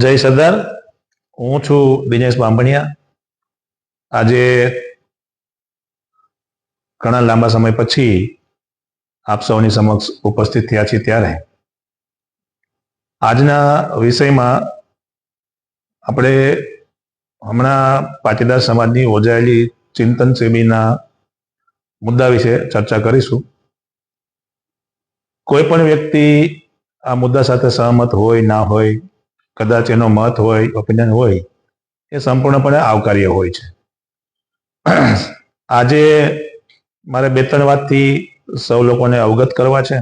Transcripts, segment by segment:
જય સરદાર. હું છું દિનેશ બાંભણિયા. આજે ઘણા લાંબા સમય પછી આપ સૌની સમક્ષ ઉપસ્થિત થયા છીએ ત્યારે. આજના વિષયમાં આપણે હમણાં પાટીદાર સમાજની યોજાયેલી ચિંતન શિબિરના મુદ્દા વિશે ચર્ચા કરીશું. કોઈ પણ વ્યક્તિ આ મુદ્દા સાથે સહમત હોય, ના હોય કદાચ એનો મત હોય ઓપિનિયન હોય, એ સંપૂર્ણપણે આવકાર્ય હોય છે. આજે મારે બે ત્રણ વાતથી સૌ લોકોને અવગત કરવા છે.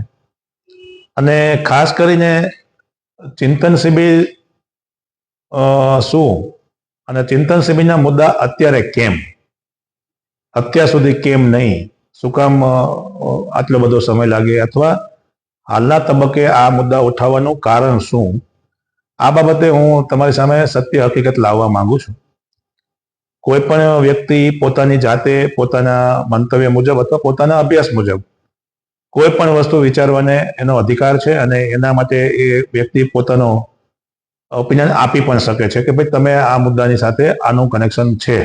અને ખાસ કરીને ચિંતન શિબિર શું? અને ચિંતન શિબિરના મુદ્દા અત્યારે કેમ? અત્યાર સુધી કેમ નહીં? શું કામ આટલો બધો સમય લાગે? અથવા હાલના તબક્કે આ મુદ્દા ઉઠાવવાનું કારણ શું? આ બાબતે હું તમારી સામે સત્ય હકીકત લાવવા માંગુ છું. કોઈ પણ વ્યક્તિ પોતાની જાતે પોતાના મંતવ્ય મુજબ અથવા પોતાના અભ્યાસ મુજબ કોઈ પણ વસ્તુ વિચારવાને એનો અધિકાર છે અને એના માટે એ વ્યક્તિ પોતાનો ઓપિનિયન આપી પણ શકે છે કે ભાઈ તમે આ મુદ્દાની સાથે આનું કનેક્શન છે.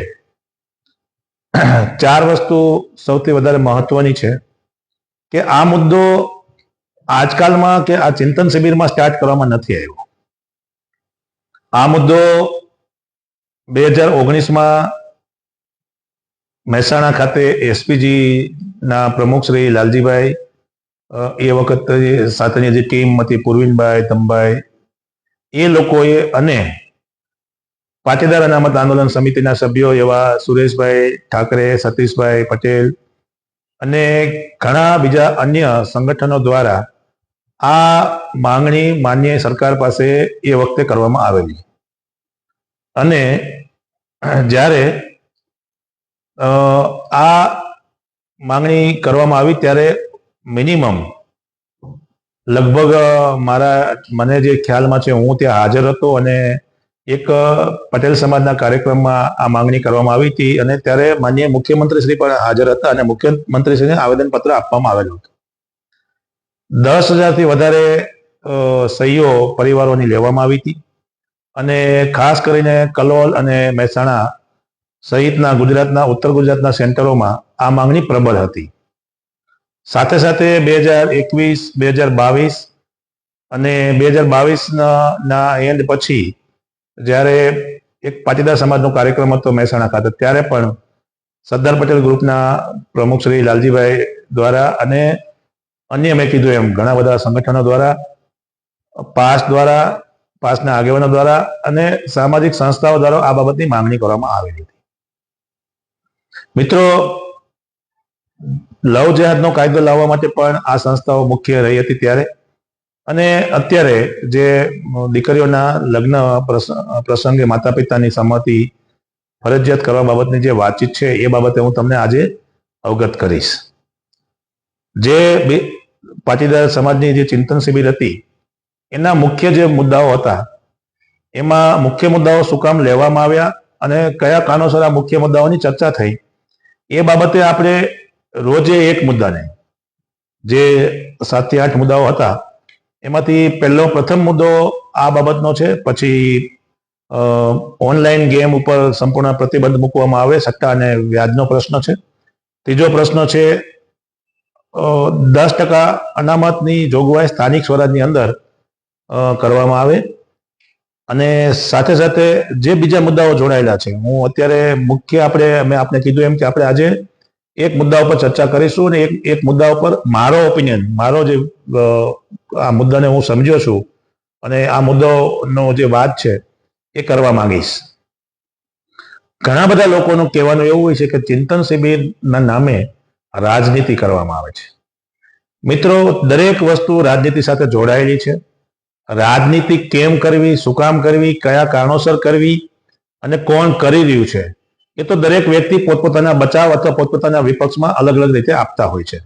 ચાર વસ્તુ સૌથી વધારે મહત્વની છે કે આ મુદ્દો આજકાલમાં કે આ ચિંતન શિબિરમાં સ્ટાર્ટ કરવામાં નથી આવ્યો. આ મુદ્દો બે હજાર ઓગણીસમાં મહેસાણા ખાતે એસપીજી ના પ્રમુખ શ્રી લાલજીભાઈ એ વખત સાથેની જે ટીમ હતી પૂર્વિનભાઈ તંબાઈ એ લોકોએ અને પાટીદાર અનામત આંદોલન સમિતિના સભ્યો એવા સુરેશભાઈ ઠાકરે, સતીશભાઈ પટેલ અને ઘણા બીજા અન્ય સંગઠનો દ્વારા આ માંગણી માન્ય સરકાર પાસે એ વખતે કરવામાં આવેલી. અને જ્યારે આ માંગણી કરવામાં આવી ત્યારે મિનિમમ લગભગ મારા, મને જે ખ્યાલમાં છે, હું ત્યાં હાજર હતો અને એક પટેલ સમાજના કાર્યક્રમમાં આ માંગણી કરવામાં આવી હતી અને ત્યારે માન્ય મુખ્યમંત્રી શ્રી પણ હાજર હતા અને મુખ્યમંત્રીશ્રીને આવેદનપત્ર આપવામાં આવેલું હતું. દસ હજારથી વધારે સહીઓ પરિવારોની લેવામાં આવી હતી. અને ખાસ કરીને કલોલ અને મહેસાણા સહિતના ગુજરાતના, ઉત્તર ગુજરાતના સેન્ટરોમાં આ માંગણી પ્રબળ હતી. સાથે સાથે બે હજાર એકવીસ, બે હજાર બાવીસ અને બે હજાર બાવીસના એન્ડ પછી જ્યારે એક પાટીદાર સમાજનો કાર્યક્રમ હતો મહેસાણા ખાતે, ત્યારે પણ સરદાર પટેલ ગ્રુપના પ્રમુખ શ્રી લાલજીભાઈ દ્વારા અને અન્ય મેં કીધું એમ, ઘણા બધા સંગઠનો દ્વારા, પાસ દ્વારા, પાસના આગેવાનો દ્વારા અને સામાજિક સંસ્થાઓ દ્વારા આ બાબતની માંગણી કરવામાં આવેલી હતી. મિત્રો, લવ જેહાદનો કાયદો લાવવા માટે પણ આ સંસ્થાઓ મુખ્ય રહી હતી ત્યારે. અને અત્યારે જે દીકરીઓના લગ્ન પ્રસંગે માતા પિતાની સંમતિ ફરજિયાત કરવા બાબતની જે વાતચીત છે, એ બાબતે હું તમને આજે અવગત કરીશ. જે બે- પાટીદાર સમાજની જે ચિંતન શિબિર હતી, એના મુખ્ય જે મુદ્દાઓ હતા, એમાં મુખ્ય મુદ્દાઓ શું કામ લેવામાં આવ્યા અને કયા કારણોસર આ મુખ્ય મુદ્દાઓની ચર્ચા થઈ, એ બાબતે આપણે રોજે એક મુદ્દાને, જે સાતથી આઠ મુદ્દાઓ હતા, એમાંથી પહેલો પ્રથમ મુદ્દો આ બાબતનો છે, પછી ઓનલાઈન ગેમ ઉપર સંપૂર્ણ પ્રતિબંધ મૂકવામાં આવે, સટ્ટા અને વ્યાજનો પ્રશ્ન છે. ત્રીજો પ્રશ્ન છે દસ ટકા અનામતની જોગવાઈ સ્થાનિક સ્વરાજની અંદર કરવામાં આવે. અને સાથે સાથે જે બીજા મુદ્દાઓ જોડાયેલા છે, હું અત્યારે મુખ્ય આપણે મેં આપને કીધું એમ કે આપણે આજે એક મુદ્દા ઉપર ચર્ચા કરીશું અને એક એક મુદ્દા ઉપર મારો ઓપિનિયન મારો જે આ મુદ્દાને હું સમજ્યો છું અને આ મુદ્દાનો જે વાત છે એ કરવા માંગીશ. ઘણા બધા લોકોનું કહેવાનું એવું હોય છે કે ચિંતન શિબિરના નામે રાજનીતિ કરવામાં આવે છે. મિત્રો, દરેક વસ્તુ રાજનીતિ સાથે જોડાયેલી છે. રાજનીતિ કેમ કરવી, શું કામ કરવી, કયા કારણોસર કરવી અને કોણ કરી રહ્યું છે, એ તો દરેક વ્યક્તિ પોતપોતાના બચાવ અથવા પોતપોતાના વિપક્ષમાં અલગ અલગ રીતે આપતા હોય છે.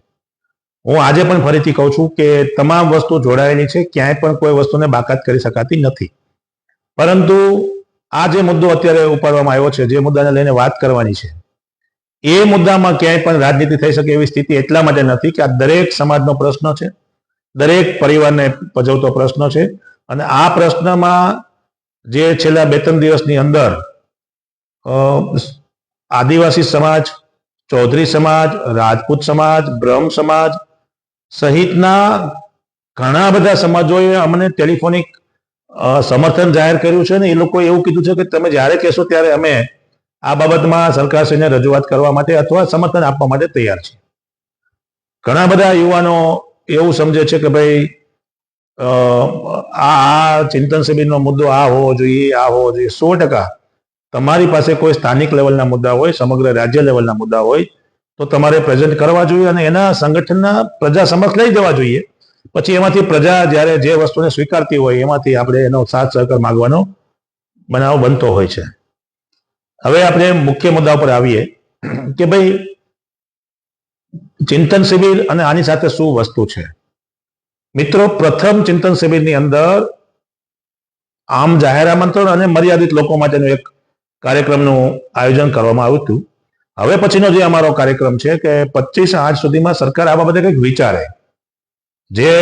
હું આજે પણ ફરીથી કહું છું કે તમામ વસ્તુ જોડાયેલી છે, ક્યાંય પણ કોઈ વસ્તુને બાકાત કરી શકાતી નથી. પરંતુ આ જે મુદ્દો અત્યારે ઉપાડવામાં આવ્યો છે, જે મુદ્દાને લઈને વાત કરવાની છે એ મુદ્દામાં ક્યાંય પણ રાજનીતિ થઈ શકે એવી સ્થિતિ એટલા માટે નથી કે આ દરેક સમાજનો પ્રશ્ન છે, દરેક પરિવારને પજવતો પ્રશ્ન છે અને આ પ્રશ્નમાં જે છેલ્લા બે ત્રણ દિવસની અંદર આદિવાસી સમાજ, ચૌધરી સમાજ, રાજપૂત સમાજ, બ્રહ્મ સમાજ સહિતના ઘણા બધા સમાજોએ અમને ટેલિફોનિક સમર્થન જાહેર કર્યું છે ને એ લોકોએ એવું કીધું છે કે તમે જ્યારે કહેશો ત્યારે અમે આ બાબતમાં સરકારશ્રીને રજૂઆત કરવા માટે અથવા સમર્થન આપવા માટે તૈયાર છે. ઘણા બધા યુવાનો એવું સમજે છે કે ભાઈ આ ચિંતન શિબિરનો મુદ્દો આ હોવો જોઈએ, આ હોવો જોઈએ. સો ટકા તમારી પાસે કોઈ સ્થાનિક લેવલના મુદ્દા હોય, સમગ્ર રાજ્ય લેવલના મુદ્દા હોય, તો તમારે પ્રેઝન્ટ કરવા જોઈએ અને એના સંગઠનના પ્રજા સમક્ષ લઈ જવા જોઈએ. પછી એમાંથી પ્રજા જ્યારે જે વસ્તુને સ્વીકારતી હોય, એમાંથી આપણે એનો સાથ સહકાર માગવાનો બનાવ બનતો હોય છે. હવે આપણે મુખ્ય મુદ્દા ઉપર આવીએ કે ભાઈ, ચિંતન શિબિર અને આની સાથે શું વસ્તુ છે? મિત્રો, પ્રથમ ચિંતન શિબિરની અંદર આમ જાહેર આમંત્રણ અને મર્યાદિત લોકો માટેનું એક કાર્યક્રમનું આયોજન કરવામાં આવ્યું હતું. હવે પછીનો જે અમારો કાર્યક્રમ છે કે પચીસ આઠ સુધીમાં સરકાર આ બાબતે કંઈક વિચારે. જે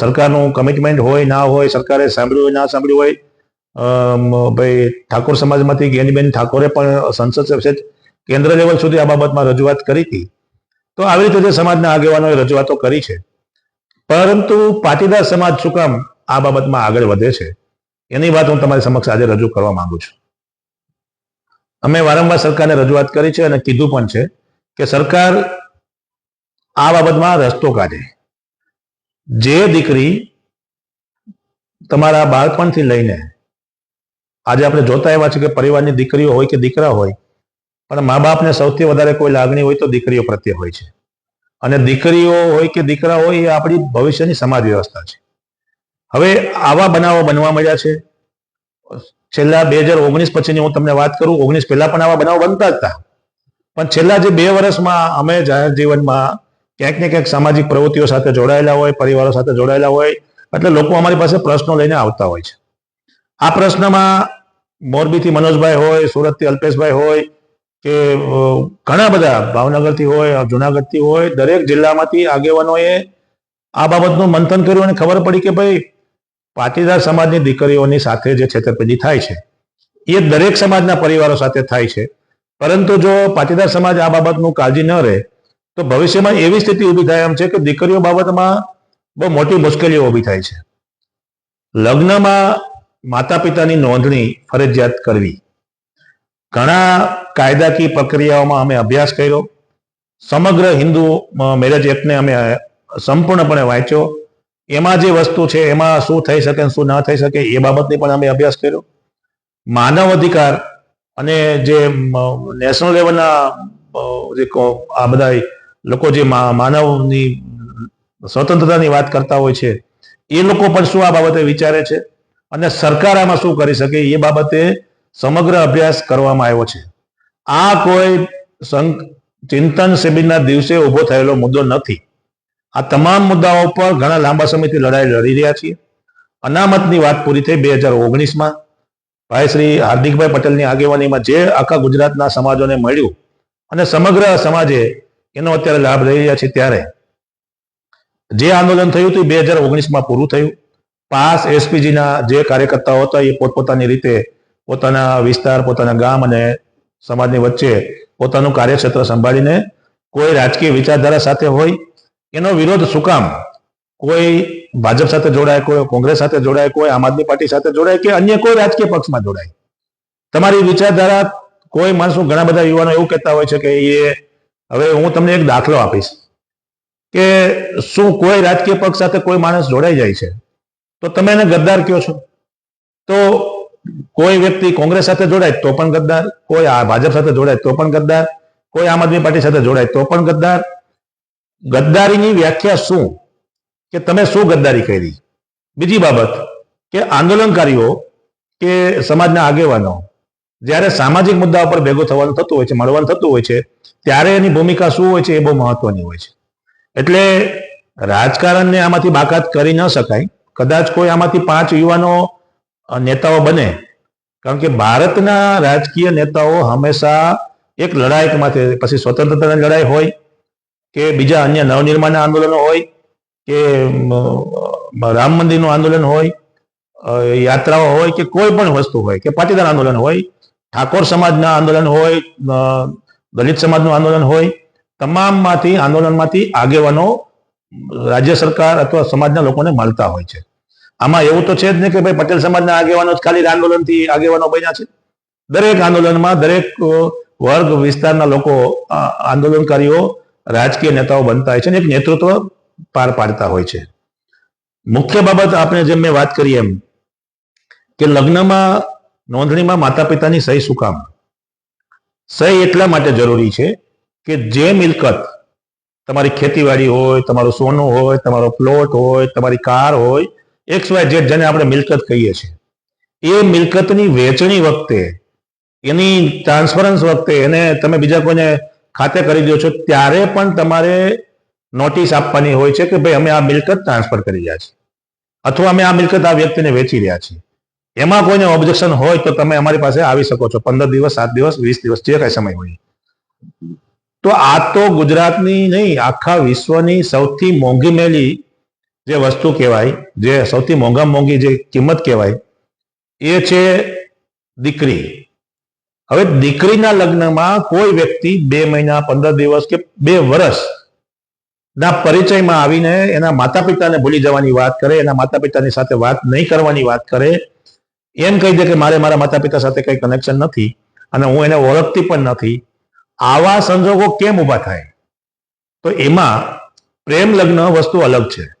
સરકારનું કમિટમેન્ટ હોય, ના હોય, સરકારે સાંભળ્યું હોય, ના સાંભળ્યું હોય ભાઈ, ઠાકોર સમાજમાંથી જ્ઞાનીબેન ઠાકોરે પણ સંસદ સભ્ય કેન્દ્ર લેવલ સુધી આ બાબતમાં રજૂઆત કરી હતી. તો આવી રીતે સમાજના આગેવાનોએ રજૂઆતો કરી છે. પરંતુ પાટીદાર સમાજ શું કામ આ બાબતમાં આગળ વધે છે? એની વાત હું તમારી સમક્ષ આજે રજૂ કરવા માંગુ છું. અમે વારંવાર સરકારને રજૂઆત કરી છે અને કીધું પણ છે કે સરકાર આ બાબતમાં રસ્તો કાઢે. જે દીકરી તમારા બાળપણથી લઈને આજે આપણે જોતા એવા છે કે પરિવારની દીકરીઓ હોય કે દીકરા હોય, પણ મા બાપને સૌથી વધારે કોઈ લાગણી હોય તો દીકરીઓ પ્રત્યે હોય છે. અને દીકરીઓ હોય કે દીકરા હોય એ આપણી ભવિષ્યની સમાજ વ્યવસ્થા છે. હવે આવા બનાવો બનવા મળ્યા છે. છેલ્લા બે હજાર ઓગણીસ પછીની હું તમને વાત કરું, ઓગણીસ પહેલા પણ આવા બનાવો બનતા જ હતા. પણ છેલ્લા જે બે વર્ષમાં અમે જાહેર જીવનમાં ક્યાંક ને ક્યાંક સામાજિક પ્રવૃત્તિઓ સાથે જોડાયેલા હોય, પરિવારો સાથે જોડાયેલા હોય, એટલે લોકો અમારી પાસે પ્રશ્નો લઈને આવતા હોય છે. આ પ્રશ્નમાં મોરબીથી મનોજભાઈ હોય, સુરતથી અલ્પેશભાઈ હોય કે ઘણા બધા ભાવનગરથી હોય, જુનાગઢથી હોય, દરેક જિલ્લામાંથી આગેવાનોએ આ બાબતનું મંથન કર્યું અને ખબર પડી કે ભાઈ, પાટીદાર સમાજની દીકરીઓની સાથે જે છેતરપિંડી થાય છે, એ દરેક સમાજના પરિવારો સાથે થાય છે. પરંતુ જો પાટીદાર સમાજ આ બાબતનું કાળજી ન રહે, તો ભવિષ્યમાં એવી સ્થિતિ ઊભી થાય એમ છે કે દીકરીઓ બાબતમાં બહુ મોટી મુશ્કેલીઓ ઊભી થાય છે. લગ્નમાં માતા પિતાની નોંધણી ફરજિયાત કરવી. ઘણા કાયદાકીય પ્રક્રિયાઓમાં અમે અભ્યાસ કર્યો. સમગ્ર હિન્દુ મેરેજ એક્ટને અમે સંપૂર્ણપણે વાંચ્યો. એમાં જે વસ્તુ છે, એમાં શું થઈ શકે શું ના થઈ શકે એ બાબતની પણ અમે અભ્યાસ કર્યો. માનવ અધિકાર અને જે નેશનલ લેવલના જે આ બધા લોકો જે માનવની સ્વતંત્રતાની વાત કરતા હોય છે, એ લોકો પણ શું આ બાબતે વિચારે છે? અને સરકાર આમાં શું કરી શકે એ બાબતે સમગ્ર અભ્યાસ કરવામાં આવ્યો છે. આ કોઈ ચિંતન શિબિરના દિવસે ઊભો થયેલો મુદ્દો નથી. આ તમામ મુદ્દાઓ પર ઘણા લાંબા સમયથી લડાઈ લડી રહ્યા છીએ. અનામતની વાત પૂરી થઈ બે હજાર ઓગણીસમાં. ભાઈ શ્રી હાર્દિકભાઈ પટેલની આગેવાનીમાં જે આખા ગુજરાતના સમાજોને મળ્યું અને સમગ્ર સમાજે એનો અત્યારે લાભ લઈ રહ્યા છે ત્યારે. જે આંદોલન થયું હતું બે હજાર ઓગણીસમાં પૂરું થયું. પાસ એસપીજીના જે કાર્યકર્તાઓ હતા એ પોતપોતાની રીતે પોતાના વિસ્તાર, પોતાના ગામ અને સમાજની વચ્ચે પોતાનું કાર્યક્ષેત્ર સંભાળીને કોઈ રાજકીય વિચારધારા સાથે હોય, એનો વિરોધ શું કામ? કોઈ ભાજપ સાથે જોડાય, કોઈ કોંગ્રેસ સાથે જોડાય, કોઈ આમ આદમી પાર્ટી સાથે જોડાય કે અન્ય કોઈ રાજકીય પક્ષમાં જોડાય? તમારી વિચારધારા, કોઈ માણસો ઘણા બધા યુવાનો એવું કહેતા હોય છે કે એ, હવે હું તમને એક દાખલો આપીશ. કે શું કોઈ રાજકીય પક્ષ સાથે કોઈ માણસ જોડાઈ જાય છે? તો તમે એને ગદ્દાર કહો છો? તો કોઈ વ્યક્તિ કોંગ્રેસ સાથે જોડાય તો પણ ગદ્દાર, કોઈ આ ભાજપ સાથે જોડાય તો પણ ગદ્દાર, કોઈ આમ આદમી પાર્ટી સાથે જોડાય તો પણ ગદ્દાર. ગદ્દારીની વ્યાખ્યા શું? કે તમે શું ગદ્દારી કરી? બીજી બાબત કે આંદોલનકારીઓ કે સમાજના આગેવાનો જ્યારે સામાજિક મુદ્દા પર ભેગો થવાનું થતું હોય છે, મળવાનું થતું હોય છે, ત્યારે એની ભૂમિકા શું હોય છે એ બહુ મહત્વની હોય છે. એટલે રાજકારણને આમાંથી બાકાત કરી ન શકાય. કદાચ કોઈ આમાંથી પાંચ યુવાનો નેતાઓ બને. કારણ કે ભારતના રાજકીય નેતાઓ હંમેશા એક લડાઈ માટે, પછી સ્વતંત્રતાની લડાઈ હોય કે બીજા અન્ય નવનિર્માણના આંદોલનો હોય કે રામ મંદિરનું આંદોલન હોય યાત્રાઓ હોય કે કોઈ પણ વસ્તુ હોય, કે પાટીદાર આંદોલન હોય, ઠાકોર સમાજના આંદોલન હોય દલિત સમાજનું આંદોલન હોય, તમામમાંથી આંદોલનમાંથી આગેવાનો રાજ્ય સરકાર અથવા સમાજના લોકોને મળતા હોય છે. આમાં એવું તો છે જ નહીં કે ભાઈ પટેલ સમાજના આગેવાનો જ ખાલી આંદોલનથી આગેવાનો બન્યા છે. દરેક આંદોલનમાં દરેક વર્ગ વિસ્તારના લોકો આંદોલનકારીઓ, રાજકીય નેતાઓ બનતા હોય છે અને એક નેતૃત્વ પાર પાડતા હોય છે. મુખ્ય બાબત આપણે જેમ મેં વાત કરી એમ કે લગ્નમાં, નોંધણીમાં માતા પિતાની સહી શું કામ? સહી એટલા માટે જરૂરી છે કે જે મિલકત તમારી ખેતીવાડી હોય, તમારું સોનું હોય, તમારો પ્લોટ હોય, તમારી કાર હોય એક્સ વાય ઝેડ જેને આપણે મિલકત કહીએ છીએ. એ મિલકતની વહેંચણી વખતે, એની ટ્રાન્સફરન્સ વખતે એને તમે બીજા કોઈને ખાતે કરી દો છો, ત્યારે પણ તમારે નોટિસ આપવાની હોય છે કે ભાઈ અમે આ મિલકત ટ્રાન્સફર કરી રહ્યા છીએ. અથવા અમે આ મિલકત આ વ્યક્તિને વેચી રહ્યા છીએ. એમાં કોઈને ઓબ્જેક્શન હોય તો તમે અમારી પાસે આવી શકો છો. પંદર દિવસ, સાત દિવસ, વીસ દિવસ, જે કઈ સમય હોય. તો આ તો ગુજરાતની નહીં, આખા વિશ્વની સૌથી મોંઘી મેલી જે વસ્તુ કહેવાય, જે સૌથી મોંઘા મોંઘી જે કિંમત કહેવાય, એ છે દીકરી. હવે દીકરીના લગ્નમાં કોઈ વ્યક્તિ બે મહિના, પંદર દિવસ કે બે વર્ષ ના પરિચયમાં આવીને એના માતા પિતાને ભૂલી જવાની વાત કરે, એના માતા પિતાની સાથે વાત નહીં કરવાની વાત કરે, એમ કહી દે કે મારે મારા માતા પિતા સાથે કંઈ કનેક્શન નથી અને હું એને ઓળખતી પણ નથી. આવા સંજોગો કેમ ઊભા થાય? તો એમાં પ્રેમ લગ્ન વસ્તુ અલગ છે.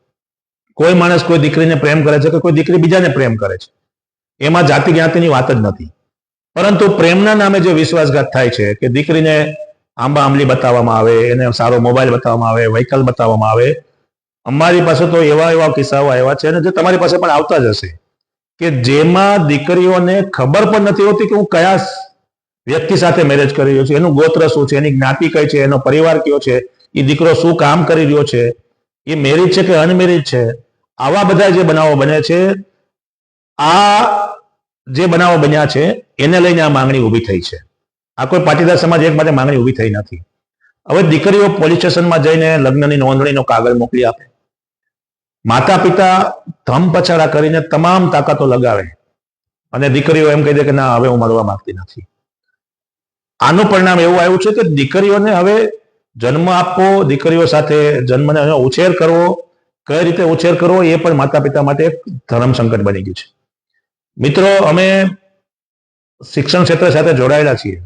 કોઈ માણસ કોઈ દીકરીને પ્રેમ કરે છે કે કોઈ દીકરી બીજાને પ્રેમ કરે છે. એમાં જાતિ જ્ઞાતિની વાત જ નથી. પરંતુ પ્રેમના નામે જે વિશ્વાસઘાત થાય છે કે દીકરીને આંબા આંબલી બતાવવામાં આવે, એને સારો મોબાઈલ બતાવવામાં આવે વ્હીકલ બતાવવામાં આવે, અમારી પાસે તો એવા એવા કિસ્સાઓ આવ્યા છે અને જે તમારી પાસે પણ આવતા જ હશે. કે જેમાં દીકરીઓને ખબર પણ નથી હોતી કે હું કયા વ્યક્તિ સાથે મેરેજ કરી રહ્યો છે, એનું ગોત્ર શું છે, એની જ્ઞાતિ કઈ છે, એનો પરિવાર કયો છે, એ દીકરો શું કામ કરી રહ્યો છે, એ મેરેજ છે કે અનમેરેજ છે, આવા બધા જે બનાવો બને છે, આ જે બનાવો બન્યા છે, એને લઈને આ માંગણી ઊભી થઈ છે. આ કોઈ પાટીદાર સમાજ એક માટે માંગણી ઊભી થઈ નથી. હવે દીકરીઓ પોલીસ સ્ટેશનમાં જઈને લગ્નની નોંધણીનો કાગળ મોકલી આપે. માતા પિતા ધમ પછાડા કરીને તમામ તાકાતો લગાવે. અને દીકરીઓ એમ કહી દે કે ના, હવે હું મળવા માંગતી નથી. આનું પરિણામ એવું આવ્યું છે કે દીકરીઓને હવે જન્મ આપવો, દીકરીઓ સાથે જન્મને ઉછેર કરવો, કઈ રીતે ઉછેર કરવો એ પણ માતા પિતા માટે એક ધર્મ સંકટ બની ગયું છે. મિત્રો, અમે શિક્ષણ ક્ષેત્ર સાથે જોડાયેલા છીએ.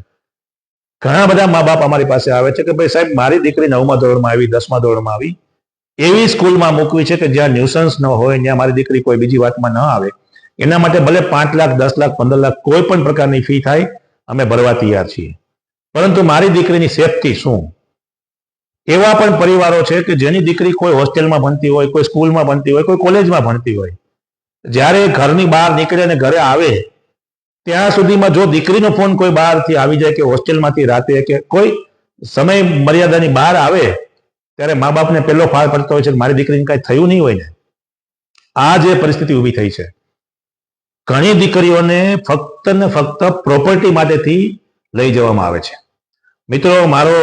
ઘણા બધા મા બાપ અમારી પાસે આવે છે કે ભાઈ સાહેબ, મારી દીકરી નવમા ધોરણમાં આવી, દસમા ધોરણમાં આવી. એવી સ્કૂલમાં મૂકવી છે કે જ્યાં ન્યુસન્સ ન હોય, ત્યાં મારી દીકરી કોઈ બીજી વાતમાં ન આવે. એના માટે ભલે પાંચ લાખ, દસ લાખ, પંદર લાખ કોઈ પણ પ્રકારની ફી થાય, અમે ભરવા તૈયાર છીએ. પરંતુ મારી દીકરીની સેફટી શું? એવા પણ પરિવારો છે કે જેની દીકરી કોઈ હોસ્ટેલમાં ભણતી હોય, કોઈ સ્કૂલમાં ભણતી હોય, કોઈ કોલેજમાં ભણતી હોય. જ્યારે ઘરની બહાર નીકળે અને ઘરે આવે, ત્યાં સુધીમાં જો દીકરીનો ફોન કોઈ બહારથી આવી જાય કે હોસ્ટેલમાંથી રાતે કે કોઈ સમય મર્યાદાની બહાર આવે, ત્યારે મા બાપને પહેલો ફાળ પડતો હોય છે મારી દીકરીને કાંઈ થયું નહીં હોય ને, આ જે પરિસ્થિતિ ઊભી થઈ છે. ઘણી દીકરીઓને ફક્ત ને ફક્ત પ્રોપર્ટી માટેથી લઈ જવામાં આવે છે. મિત્રો, મારો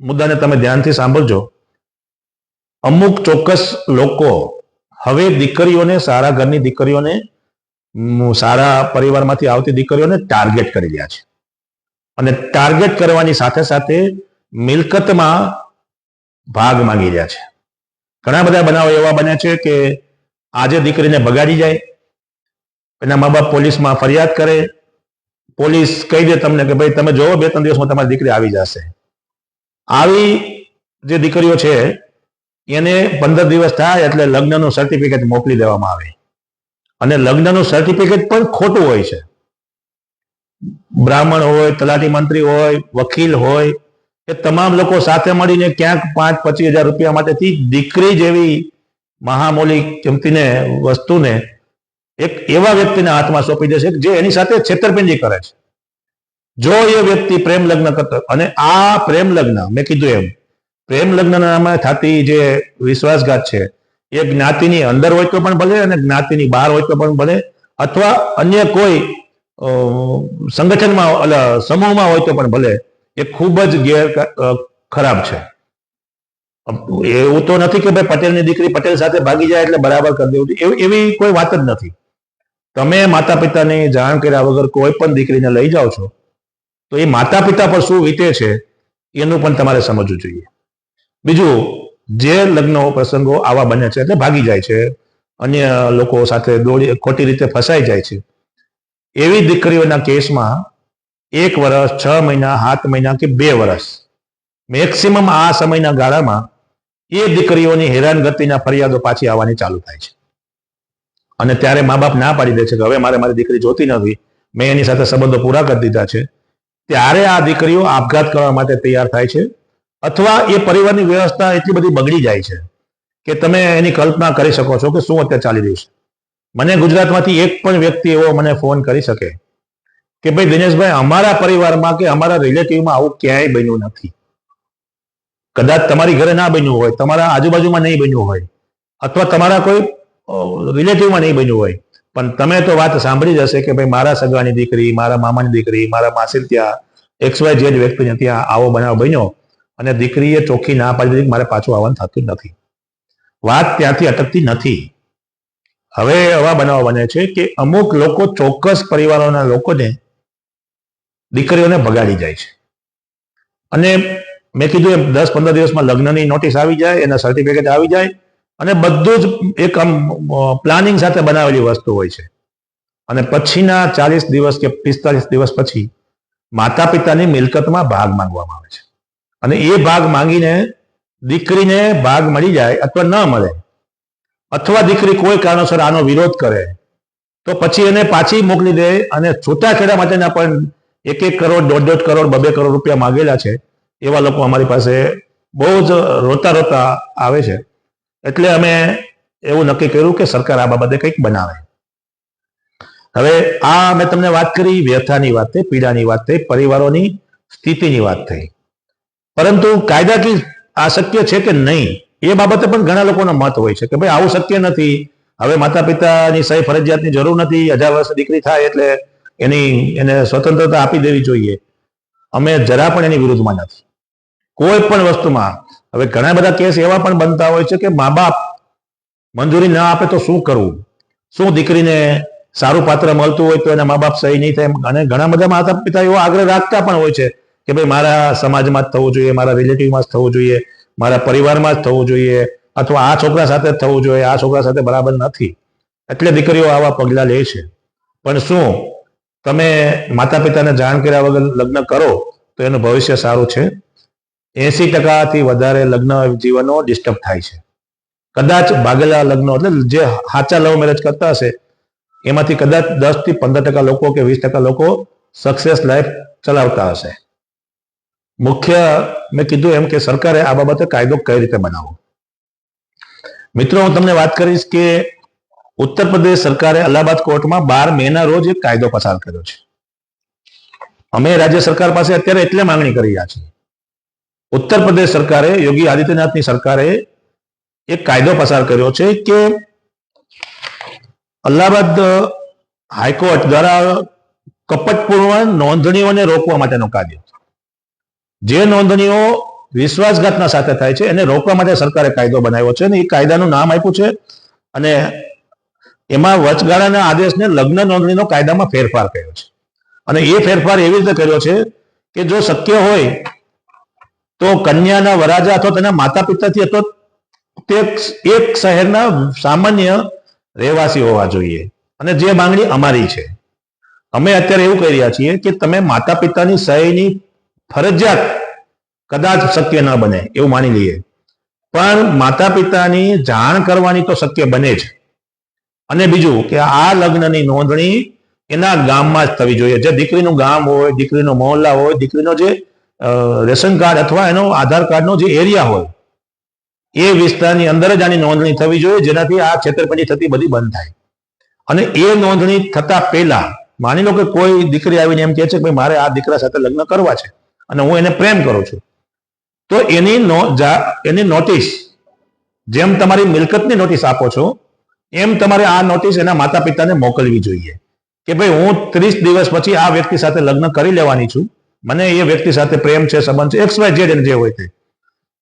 મુદ્દાને તમે ધ્યાનથી સાંભળજો. અમુક ચોક્કસ લોકો હવે દીકરીઓને, સારા ઘરની દીકરીઓને સારા પરિવારમાંથી આવતી દીકરીઓને ટાર્ગેટ કરી રહ્યા છે. અને ટાર્ગેટ કરવાની સાથે સાથે મિલકતમાં ભાગ માંગી રહ્યા છે. ઘણા બધા બનાવો એવા બન્યા છે કે આજે દીકરીને બગાડી જાય, એના મા બાપ પોલીસમાં ફરિયાદ કરે પોલીસ કહી દે તમને કે ભાઈ તમે જોવો બે ત્રણ દિવસમાં તમારી દીકરી આવી જશે. આવી જે દીકરીઓ છે, એને પંદર દિવસ થાય એટલે લગ્નનું સર્ટિફિકેટ મોકલી દેવામાં આવે. અને લગ્નનું સર્ટિફિકેટ પણ ખોટું હોય છે. બ્રાહ્મણ હોય, તલાટી મંત્રી હોય, વકીલ હોય, એ તમામ લોકો સાથે મળીને ક્યાંક પાંચ પચીસ હજાર રૂપિયા માટેથી દીકરી જેવી મહામૂલી કિંમતીને વસ્તુને એક એવા વ્યક્તિના હાથમાં સોંપી દેશે જે એની સાથે છેતરપિંડી કરે છે. જો એ વ્યક્તિ પ્રેમ લગ્ન કરતો અને આ પ્રેમ લગ્ન, મેં કીધું એમ, પ્રેમ લગ્નના નામે થતી જે વિશ્વાસઘાત છે, એ જ્ઞાતિની અંદર હોય તો પણ ભલે અને જ્ઞાતિની બહાર હોય તો પણ ભલે, અથવા અન્ય કોઈ સંગઠનમાં એટલે સમૂહમાં હોય તો પણ ભલે, એ ખૂબ જ ગેર ખરાબ છે. એવું તો નથી કે ભાઈ પટેલની દીકરી પટેલ સાથે ભાગી જાય એટલે બરાબર કરી દેવું એવી કોઈ વાત જ નથી. તમે માતા પિતાની જાણ કર્યા વગર કોઈ પણ દીકરીને લઈ જાઓ છો, તો એ માતા પિતા પર શું વીતે છે, એનું પણ તમારે સમજવું જોઈએ. બીજું, જે લગ્ન પ્રસંગો આવા બને છે, એટલે ભાગી જાય છે, અન્ય લોકો સાથે દોડી ખોટી રીતે ફસાઈ જાય છે. એવી દીકરીઓના કેસમાં એક વર્ષ છ મહિના, સાત મહિના કે બે વર્ષ મેક્સિમમ આ સમયના ગાળામાં એ દીકરીઓની હેરાનગતિના ફરિયાદો પાછી આવવાની ચાલુ થાય છે. અને ત્યારે મા બાપ ના પાડી દે છે કે હવે મારે મારી દીકરી જોતી નથી. મેં એની સાથે સંબંધો પૂરા કરી દીધા છે. ત્યારે આ દીકરીઓ આપઘાત કરવા માટે તૈયાર થાય છે. અથવા એ પરિવારની વ્યવસ્થા એટલી બધી બગડી જાય છે કે તમે એની કલ્પના કરી શકો છો કે શું અત્યારે ચાલી રહ્યું છે. મને ગુજરાતમાંથી એક પણ વ્યક્તિ એવો મને ફોન કરી શકે કે ભાઈ દિનેશભાઈ, અમારા પરિવારમાં કે અમારા રિલેટિવમાં આવું ક્યાંય બન્યું નથી. કદાચ તમારી ઘરે ના બન્યું હોય, તમારા આજુબાજુમાં નહીં બન્યું હોય, અથવા તમારા કોઈ રિલેટિવમાં નહીં બન્યું હોય. પણ તમે તો વાત સાંભળી જ હશે કે ભાઈ મારા સગાની દીકરી, મારા મામાની દીકરી, મારા માસી ત્યાં એક્સ વાય જેડ વ્યક્તિને ત્યાં આવો બનાવ બન્યો અને દીકરીએ ચોખ્ખી ના પાડી દીધી મારે પાછું આવવાનું થતું નથી. વાત ત્યાંથી અટકતી નથી. હવે એવા બનાવ બને છે કે અમુક લોકો ચોક્કસ પરિવારોના લોકોને દીકરીઓને ભગાડી જાય છે. અને મેં કીધું એમ દસ પંદર દિવસમાં લગ્નની નોટિસ આવી જાય, એના સર્ટિફિકેટ આવી જાય અને બધું જ એક પ્લાનિંગ સાથે બનાવેલી વસ્તુ હોય છે. અને પછીના ચાલીસ દિવસ કે પિસ્તાલીસ દિવસ પછી માતા પિતાની મિલકતમાં ભાગ માંગવામાં આવે છે. અને એ ભાગ માંગીને દીકરીને ભાગ મળી જાય અથવા ન મળે, અથવા દીકરી કોઈ કારણોસર આનો વિરોધ કરે, તો પછી એને પાછી મોકલી દે અને છૂટાછેડા માટેના પણ એક એક કરોડ, દોઢ દોઢ કરોડ, બબે કરોડ રૂપિયા માગેલા છે, એવા લોકો અમારી પાસે બહુ જ રોતા રોતા આવે છે. એટલે અમે એવું નક્કી કર્યું કે સરકાર આ બાબતે કંઈક બનાવે. હવે આ મેં તમને વાત કરી, વ્યથાની વાત થઈ, પીડાની વાત થઈ, પરિવારોની સ્થિતિની વાત થઈ. પરંતુ કાયદાથી આ શક્ય છે કે નહીં, એ બાબતે પણ ઘણા લોકોનો મત હોય છે કે ભાઈ આવું શક્ય નથી. હવે માતા પિતાની સહી ફરજિયાતની જરૂર નથી. અઢાર વર્ષ દીકરી થાય એટલે એની, એને સ્વતંત્રતા આપી દેવી જોઈએ. અમે જરા પણ એની વિરુદ્ધમાં નથી. કોઈ પણ વસ્તુમાં હવે ઘણા બધા કેસ એવા પણ બનતા હોય છે કે મા બાપ મંજૂરી ના આપે તો શું કરવું? શું દીકરીને સારું પાત્ર મળતું હોય તો એના મા બાપ સહી નહીં થાય? અને ઘણા બધા માતા પિતા એવો આગ્રહ રાખતા પણ હોય છે કે ભાઈ મારા સમાજમાં જ થવું જોઈએ, મારા રિલેટિવમાં જ થવું જોઈએ, મારા પરિવારમાં જ થવું જોઈએ, અથવા આ છોકરા સાથે જ થવું જોઈએ, આ છોકરા સાથે બરાબર નથી. એટલે દીકરીઓ આવા પગલાં લે છે. પણ શું તમે માતા પિતાને જાણ કર્યા વગર લગ્ન કરો તો એનું ભવિષ્ય સારું છે? એસી ટકાથી વધારે લગ્ન જીવનો ડિસ્ટર્બ થાય છે. કદાચ ભાગેલા લગ્નો એટલે જે સાચા લવ મેરેજ કરતા હશે, એમાંથી કદાચ દસથી પંદર ટકા લોકો કે વીસ ટકા લોકો સક્સેસ લાઈફ ચલાવતા હશે. મુખ્ય મેં કીધું એમ કે સરકારે આ બાબતે કાયદો કઈ રીતે બનાવવો? મિત્રો, હું તમને વાત કરીશ કે ઉત્તર પ્રદેશ સરકારે અલ્હાબાદ કોર્ટમાં બાર મેના રોજ એક કાયદો પસાર કર્યો છે. અમે રાજ્ય સરકાર પાસે અત્યારે એટલે માંગણી કરી રહ્યા છીએ. ઉત્તર પ્રદેશ સરકારે, યોગી આદિત્યનાથની સરકારે એક કાયદો પસાર કર્યો છે કે અલ્હાબાદ હાઈકોર્ટ દ્વારા કપટપૂર્ણ નોંધણીઓને રોકવા માટેનો કાયદો જે નોંધણીઓ વિશ્વાસઘાતના સાથે થાય છે, એને રોકવા માટે સરકારે કાયદો બનાવ્યો છે અને એ કાયદાનું નામ આપ્યું છે અને એમાં વચગાળાના આદેશને લગ્ન નોંધણીનો કાયદામાં ફેરફાર કર્યો છે. અને એ ફેરફાર એવી રીતે કર્યો છે કે જો શક્ય હોય તો કન્યાના વરાજા અથવા તેના માતા પિતાથી અથવા તે એક શહેરના સામાન્ય રહેવાસી હોવા જોઈએ. અને જે માંગણી અમારી છે. અમે અત્યારે એવું કહી રહ્યા છીએ કે તમે માતા પિતાની સહીની ફરજિયાત કદાચ શક્ય ન બને, એવું માની લઈએ. પણ માતા પિતાની જાણ કરવાની તો શક્ય બને જ. અને બીજું કે આ લગ્નની નોંધણી એના ગામમાં જ થવી જોઈએ. જે દીકરીનું ગામ હોય, દીકરીનો મહોલ્લા હોય, દીકરીનો જે રેશન કાર્ડ અથવા એનો આધાર કાર્ડનો જે એરિયા હોય, એ વિસ્તારની અંદર જ આની નોંધણી થવી જોઈએ, જેનાથી આ છેતરપિંડી થતી બધી બંધ થાય. અને એ નોંધણી થતા પહેલા, માની લો કે કોઈ દીકરી આવીને એમ કહે છે કે મારે આ દીકરા સાથે લગ્ન કરવા છે અને હું એને પ્રેમ કરું છું. તો એની એની નોટિસ, જેમ તમારી મિલકતની નોટિસ આપો છો, એમ તમારે આ નોટિસ એના માતા પિતાને મોકલવી જોઈએ કે, ભાઈ, હું ત્રીસ દિવસ પછી આ વ્યક્તિ સાથે લગ્ન કરી લેવાની છું મને એ વ્યક્તિ સાથે પ્રેમ છે, સંબંધ છે, એક્સ વાય ઝેડ જે હોય તે.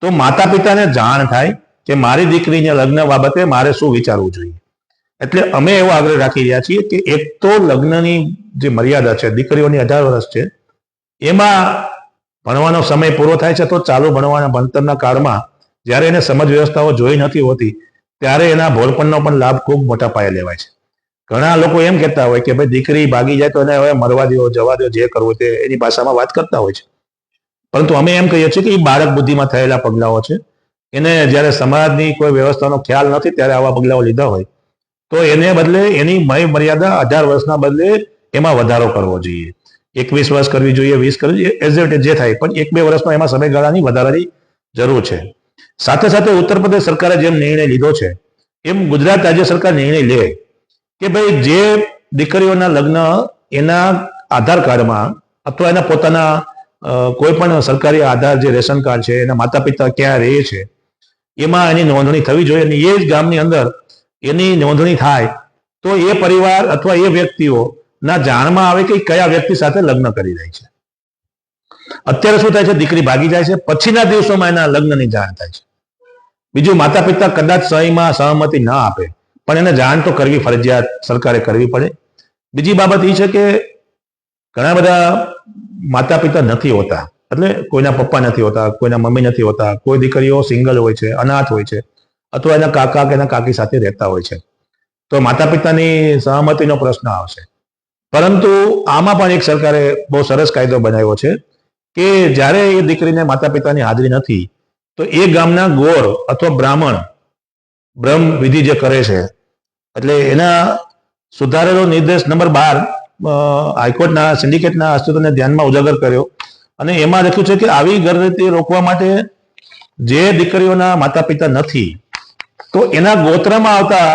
તો માતા પિતાને જાણ થાય કે મારી દીકરીને લગ્ન બાબતે મારે શું વિચારવું જોઈએ. એટલે અમે એવો આગ્રહ રાખી રહ્યા છીએ કે એક તો લગ્નની જે મર્યાદા છે, દીકરીઓની અઢાર વર્ષ છે, એમાં ભણવાનો સમય પૂરો થાય છે તો ચાલુ ભણવાના ભણતરના કાળમાં જ્યારે એને સમજ વ્યવસ્થાઓ જોઈ નથી હોતી, ત્યારે એના ભોળપણનો પણ લાભ ખૂબ મોટા પાયે લેવાય છે. ઘણા લોકો એમ કહેતા હોય કે ભાઈ દીકરી ભાગી જાય તો એને હવે મરવા દો જવા દો જે કરવું તે એની ભાષામાં વાત કરતા હોય છે. પરંતુ અમે એમ કહીએ છીએ કે એ બાળક બુદ્ધિમાં થયેલા પગલાઓ છે. એને જ્યારે સમાજની કોઈ વ્યવસ્થાનો ખ્યાલ નથી ત્યારે આવા પગલાઓ લીધા હોય. તો એને બદલે એની મય મર્યાદા અઢાર વર્ષના બદલે એમાં વધારો કરવો જોઈએ. એકવીસ વર્ષ કરવી જોઈએ, વીસ કરવી જોઈએ એઝ ઇટ જે થાય. પણ એક બે વર્ષનો એમાં સમયગાળાની વધારાની જરૂર છે. સાથે સાથે ઉત્તર પ્રદેશ સરકારે જેમ નિર્ણય લીધો છે, એમ ગુજરાત રાજ્ય સરકાર નિર્ણય લે. કે ભાઈ જે દીકરીઓના લગ્ન એના આધાર કાર્ડમાં અથવા એના પોતાના કોઈ પણ સરકારી આધાર જે રેશન કાર્ડ છે, એના માતા પિતા ક્યાં રહે છે, એમાં એની નોંધણી થવી જોઈએ અને એ જ ગામની અંદર એની નોંધણી થાય તો એ પરિવાર અથવા એ વ્યક્તિઓ ના જાણમાં આવે કે કયા વ્યક્તિ સાથે લગ્ન કરી રહી છે. અત્યારે શું થાય છે? દીકરી ભાગી જાય છે. પછીના દિવસોમાં એના લગ્નની જાણ થાય છે. બીજું માતા પિતા કદાચ સહીમાં સહમતિ ના આપે. પણ એને જાણ તો કરવી, ફરજિયાત સરકારે કરવી પડે. બીજી બાબત એ છે કે ઘણા બધા માતા પિતા નથી હોતા. એટલે કોઈના પપ્પા નથી હોતા, કોઈના મમ્મી નથી હોતા, કોઈ દીકરીઓ સિંગલ હોય છે, અનાથ હોય છે, અથવા એના કાકા કે એના કાકી સાથે રહેતા હોય છે. તો માતા પિતાની સહમતિનો પ્રશ્ન આવશે. પરંતુ આમાં પણ એક સરકારે બહુ સરસ કાયદો બનાવ્યો છે કે જ્યારે એ દીકરીને માતા પિતાની હાજરી નથી, તો એ ગામના ગોર અથવા બ્રાહ્મણ બ્રહ્મ વિધિ જે કરે છે એટલે એના સુધારેલો નિર્દેશ નંબર બાર હાઈકોર્ટના, સિન્ડિકેટના અસ્તિત્વને ધ્યાનમાં ઉજાગર કર્યો. અને એમાં લખ્યું છે કે આવી ગેરરીતિ રોકવા માટે જે દીકરીઓના માતા પિતા નથી, તો એના ગોત્રમાં આવતા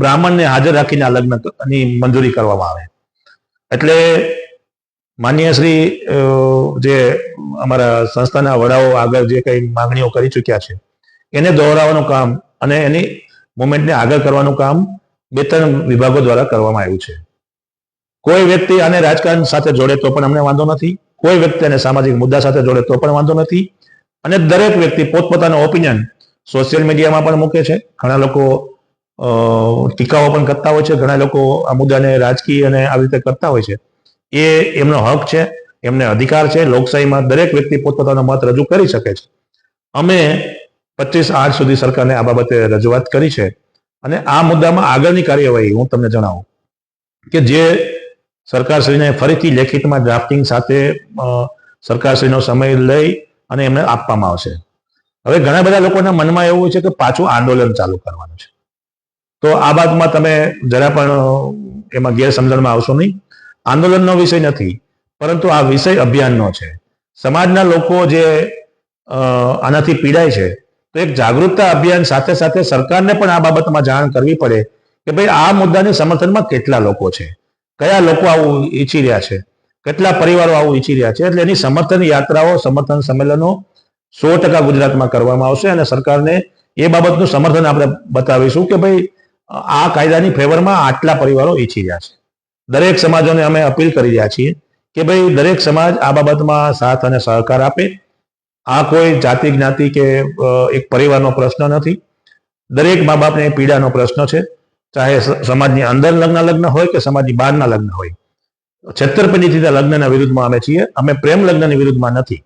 બ્રાહ્મણને હાજર રાખીને આ લગ્નની મંજૂરી કરવામાં આવે. એટલે માન્ય શ્રી જે અમારા સંસ્થાના વડાઓ આગળ જે કંઈ માંગણીઓ કરી ચૂક્યા છે, એને દોહરાવવાનું કામ અને એની મુવમેન્ટને આગળ કરવાનું કામ બે ત્રણ વિભાગો દ્વારા કરવામાં આવ્યું છે. કોઈ વ્યક્તિ આને રાજકારણ સાથે જોડે તો પણ અમને વાંધો નથી. કોઈ વ્યક્તિ આને સામાજિક મુદ્દા સાથે જોડે તો પણ વાંધો નથી. અને દરેક વ્યક્તિ પોતપોતાનો ઓપિનિયન સોશિયલ મીડિયામાં પણ મૂકે છે. ઘણા લોકો ટીકાઓ પણ કરતા હોય છે. ઘણા લોકો આ મુદ્દાને રાજકીય અને આવી રીતે કરતા હોય છે. એ એમનો હક છે, એમને અધિકાર છે. લોકશાહીમાં દરેક વ્યક્તિ પોતપોતાનો મત રજૂ કરી શકે છે. અમે પચીસ આઠ સુધી સરકારને આ બાબતે રજૂઆત કરી છે. અને આ મુદ્દામાં આગળની કાર્યવાહી હું તમને જણાવું કે જે સરકારશ્રીને ફરીથી લેખિતમાં ડ્રાફ્ટિંગ સાથે સરકારશ્રીનો સમય લઈ અને એમને આપવામાં આવશે. હવે ઘણા બધા લોકોના મનમાં એવું છે કે પાછું આંદોલન ચાલુ કરવાનું છે. તો આ બાબતમાં તમે જરા પણ એમાં ગેરસમજણમાં આવશો નહીં. આંદોલનનો વિષય નથી, પરંતુ આ વિષય અભિયાનનો છે. સમાજના લોકો જે આનાથી પીડાય છે તો એક જાગૃતતા અભિયાન સાથે સાથે સરકારને પણ આ બાબતમાં જાણ કરવી પડે કે ભાઈ આ મુદ્દાને સમર્થનમાં કેટલા લોકો છે? કયા લોકો આવું ઈચ્છી રહ્યા છે? કેટલા પરિવારો આવું ઈચ્છી રહ્યા છે? એટલે એની સમર્થન યાત્રાઓ, સમર્થન સંમેલનો સો ટકા ગુજરાતમાં કરવામાં આવશે અને સરકારને એ બાબતનું સમર્થન આપણે બતાવીશું કે ભાઈ આ કાયદાની ફેવરમાં આટલા પરિવારો ઈચ્છી રહ્યા છે. દરેક સમાજોને અમે અપીલ કરી રહ્યા છીએ કે ભાઈ દરેક સમાજ આ બાબતમાં સાથ અને સહકાર આપે આ કોઈ જાતિ જ્ઞાતિ કે એક પરિવારનો પ્રશ્ન નથી. દરેક મા બાપને પીડાનો પ્રશ્ન છે. ચાહે સમાજની અંદર લગ્ન લગ્ન હોય કે સમાજની બહારના લગ્ન હોય. છેતરપિંડીથી લગ્નના વિરુદ્ધમાં અમે છીએ. અમે પ્રેમ લગ્નની વિરુદ્ધમાં નથી.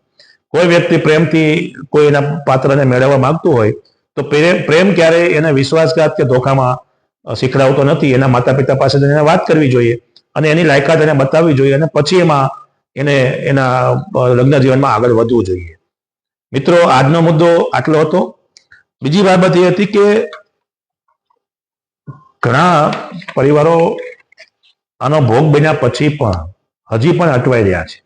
કોઈ વ્યક્તિ પ્રેમથી કોઈ એના પાત્રને મેળવવા માંગતું હોય, તો પ્રેમ ક્યારેય એને વિશ્વાસઘાત કે ધોખામાં શીખડાવતો નથી. એના માતા પિતા પાસે એને વાત કરવી જોઈએ અને એની લાયકાત એને બતાવવી જોઈએ અને પછી એમાં એને, એના લગ્ન જીવનમાં આગળ વધવું જોઈએ. મિત્રો, આજનો મુદ્દો આટલો હતો. બીજી બાબત એ હતી કે ઘણા પરિવારો આનો ભોગ બન્યા પછી પણ હજી પણ અટવાઈ રહ્યા છે.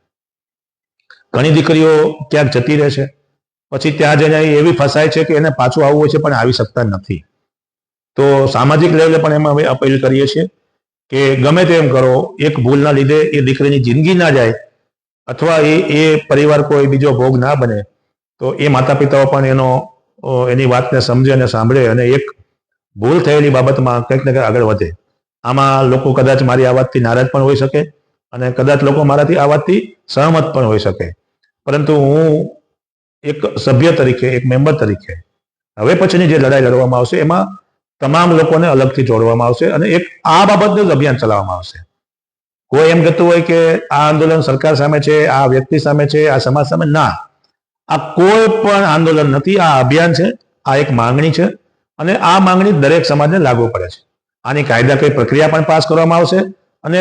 ઘણી દીકરીઓ ક્યાંક જતી રહે છે, પછી ત્યાં જઈને એવી ફસાય છે કે એને પાછું આવવું હોય છે પણ આવી શકતા નથી. તો સામાજિક લેવલે પણ એમાં અમે અપીલ કરીએ છીએ કે ગમે તેમ કરો, એક ભૂલના લીધે એ દીકરીની જિંદગી ના જાય, અથવા એ એ પરિવાર કોઈ બીજો ભોગ ના બને તો એ માતા પિતાઓ પણ એનો એની વાતને સમજે અને સાંભળે અને એક ભૂલ થયેલી બાબતમાં કંઈક ને કંઈક આગળ વધે. આમાં લોકો કદાચ મારી આ વાતથી નારાજ પણ હોઈ શકે અને કદાચ લોકો મારાથી આ વાતથી સહમત પણ હોઈ શકે. પરંતુ હું એક સભ્ય તરીકે, એક મેમ્બર તરીકે, હવે પછીની જે લડાઈ લડવામાં આવશે એમાં તમામ લોકોને અલગથી જોડવામાં આવશે અને એક આ બાબતનું જ અભિયાન ચલાવવામાં આવશે. કોઈ એમ કહેતું હોય કે આ આંદોલન સરકાર સામે છે, આ વ્યક્તિ સામે છે, આ સમાજ સામે? ના. આ કોઈ પણ આંદોલન નથી, આ અભિયાન છે, આ એક માંગણી છે અને આ માંગણી દરેક સમાજને લાગુ પડે છે. આની કાયદાકીય પ્રક્રિયા પણ પાસ કરવામાં આવશે અને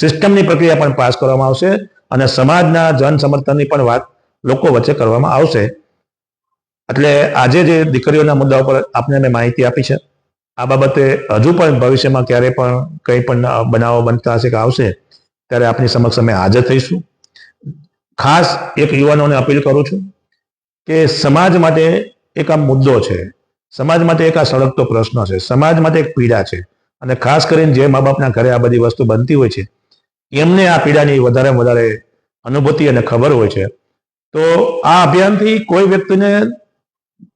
સિસ્ટમની પ્રક્રિયા પણ પાસ કરવામાં આવશે અને સમાજના જન સમર્થનની પણ વાત લોકો વચ્ચે કરવામાં આવશે. એટલે આજે જે દીકરીઓના મુદ્દા ઉપર આપને મેં માહિતી આપી છે, આ બાબતે હજુ પણ ભવિષ્યમાં ક્યારે પણ કંઈ પણ બનાવો બનતા હશે કે આવશે, ત્યારે આપની સમક્ષ અમે હાજર થઈશું. ખાસ એક યુવાનોને અપીલ કરું છું કે સમાજ માટે એક આ મુદ્દો છે. સમાજ માટે એક આ સળગતો પ્રશ્ન છે. સમાજ માટે એક પીડા છે. અને ખાસ કરીને જે મા બાપના ઘરે આ બધી વસ્તુ બનતી હોય છે, એમને આ પીડાની વધારે વધારે અનુભૂતિ અને ખબર હોય છે. તો આ અભિયાનથી કોઈ વ્યક્તિને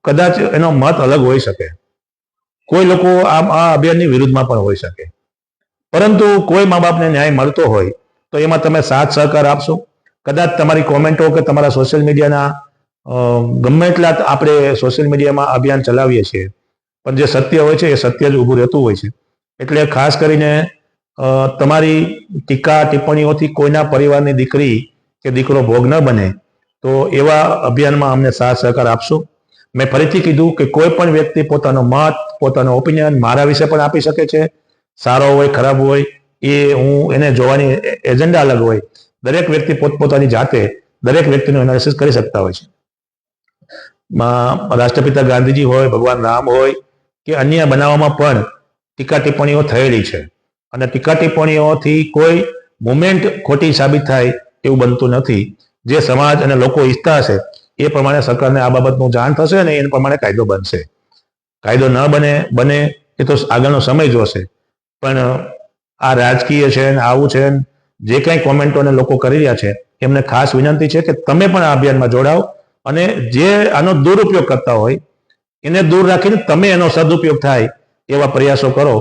કદાચ એનો મત અલગ હોઈ શકે. કોઈ લોકો આ આ અભિયાનની વિરુદ્ધમાં પણ હોઈ શકે. પરંતુ કોઈ મા બાપને ન્યાય મળતો હોય, તો એમાં તમે સાથ સહકાર આપશો. કદાચ તમારી કોમેન્ટો કે તમારા સોશિયલ મીડિયાના ગમે એટલા આપણે સોશિયલ મીડિયામાં અભિયાન ચલાવીએ છીએ, પણ જે સત્ય હોય છે એ સત્ય જ ઊભું રહેતું હોય છે. એટલે ખાસ કરીને તમારી ટીકા ટિપ્પણીઓથી કોઈના પરિવારની દીકરી કે દીકરો ભોગ ન બને, તો એવા અભિયાનમાં અમને સાથ સહકાર આપશો. મેં ફરીથી કીધું કે કોઈ પણ વ્યક્તિ પોતાનો મત, પોતાનો ઓપિનિયન મારા વિશે પણ આપી શકે છે. સારો હોય, ખરાબ હોય, એ હું એને જોવાની એજન્ડા અલગ હોય. દરેક વ્યક્તિ પોતપોતાની જાતે દરેક વ્યક્તિનું એનાલિસિસ કરી શકતા હોય છે. રાષ્ટ્રપિતા ગાંધીજી હોય, ભગવાન રામ હોય કે અન્ય બનાવોમાં પણ ટીકા ટિપ્પણીઓ થયેલી છે. અને ટીકા ટિપ્પણીઓથી કોઈ મુમેન્ટ ખોટી સાબિત થાય એવું બનતું નથી. જે સમાજ અને લોકો ઈચ્છતા હશે, એ પ્રમાણે સરકારને આ બાબતનું જાણ થશે અને એ પ્રમાણે કાયદો બનશે. કાયદો ન બને બને એ તો આગળનો સમય જોશે. પણ આ રાજકીય છે ને આવું છે જે કંઈ કોમેન્ટોને લોકો કરી રહ્યા છે, એમને ખાસ વિનંતી છે કે તમે પણ આ અભિયાનમાં જોડાઓ. અને જે આનો દુરુપયોગ કરતા હોય, એને દૂર રાખીને તમે એનો સદુપયોગ થાય એવા પ્રયાસો કરો,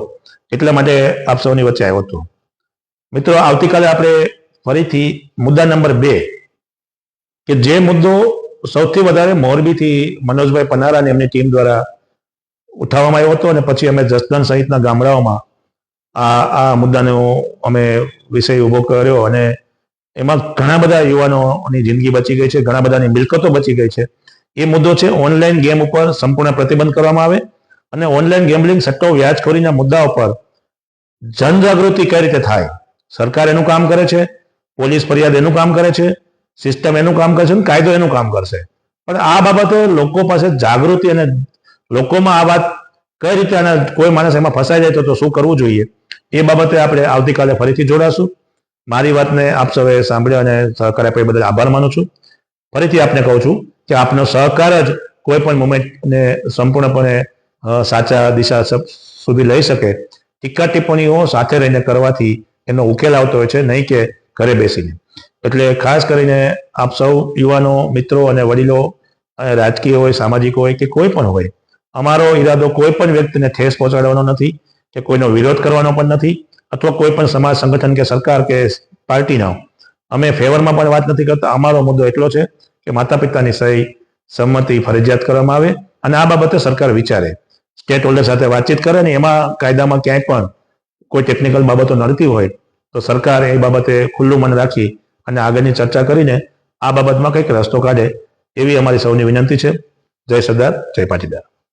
એટલા માટે આપ સૌની વચ્ચે આવ્યો હતો. મિત્રો, આવતીકાલે આપણે ફરીથી મુદ્દા નંબર બે, કે જે મુદ્દો સૌથી વધારે મોરબીથી મનોજભાઈ પનારા એમની ટીમ દ્વારા ઉઠાવવામાં આવ્યો હતો અને પછી અમે જસદન સહિતના ગામડાઓમાં આ આ મુદ્દાનો અમે વિષય ઊભો કર્યો અને એમાં ઘણા બધા યુવાનોની જિંદગી બચી ગઈ છે, ઘણા બધાની મિલકતો બચી ગઈ છે. એ મુદ્દો છે, ઓનલાઈન ગેમ ઉપર સંપૂર્ણ પ્રતિબંધ કરવામાં આવે અને ઓનલાઈન ગેમલિંગ સટ્ટો વ્યાજખોરીના મુદ્દા ઉપર જનજાગૃતિ કઈ રીતે થાય? સરકાર એનું કામ કરે છે, પોલીસ ફરિયાદ એનું કામ કરે છે, સિસ્ટમ એનું કામ કરશે અને કાયદો એનું કામ કરશે. પણ આ બાબતે લોકો પાસે જાગૃતિ અને લોકોમાં આ વાત કઈ રીતે અને કોઈ માણસ એમાં ફસાઈ જાય તો શું કરવું જોઈએ? એ બાબતે આપણે આવતીકાલે ફરીથી જોડાશું. મારી વાતને આપ સૌએ સાંભળ્યા અને સહકાર આપ્યો એ બદલ આભાર માનું છું. ફરીથી આપને કહું છું કે આપનો સહકાર જ કોઈ પણ મુમેન્ટને સંપૂર્ણપણે સાચા દિશા સુધી લઈ શકે. ટીકા ટિપ્પણીઓ સાથે રહીને કરવાથી એનો ઉકેલ આવતો હોય છે, નહીં કે ઘરે બેસીને. એટલે ખાસ કરીને આપ સૌ યુવાનો, મિત્રો અને વડીલો રાજકીય હોય, સામાજિક હોય કે કોઈ પણ હોય, અમારો ઈરાદો કોઈ પણ વ્યક્તિને ઠેસ પહોંચાડવાનો નથી કે કોઈનો વિરોધ કરવાનો પણ નથી. અથવા કોઈ પણ સમાજ સંગઠન કે સરકાર કે પાર્ટીના, અમે ફેવરમાં પણ વાત નથી કરતા. અમારો મુદ્દો એટલો છે કે માતા પિતાની સહી, સંમતિ, ફરજિયાત કરવામાં આવે અને આ બાબતે સરકાર વિચારે. સ્ટેટ હોલ્ડર સાથે વાતચીત કરે ને એમાં કાયદામાં ક્યાંય પણ કોઈ ટેકનિકલ બાબતો નડતી હોય તો સરકાર એ બાબતે ખુલ્લું મન રાખી અને આગળની ચર્ચા કરીને આ બાબતમાં કંઈક રસ્તો કાઢે એવી અમારી સૌની વિનંતી છે. જય સરદાર, જય પાટીદાર.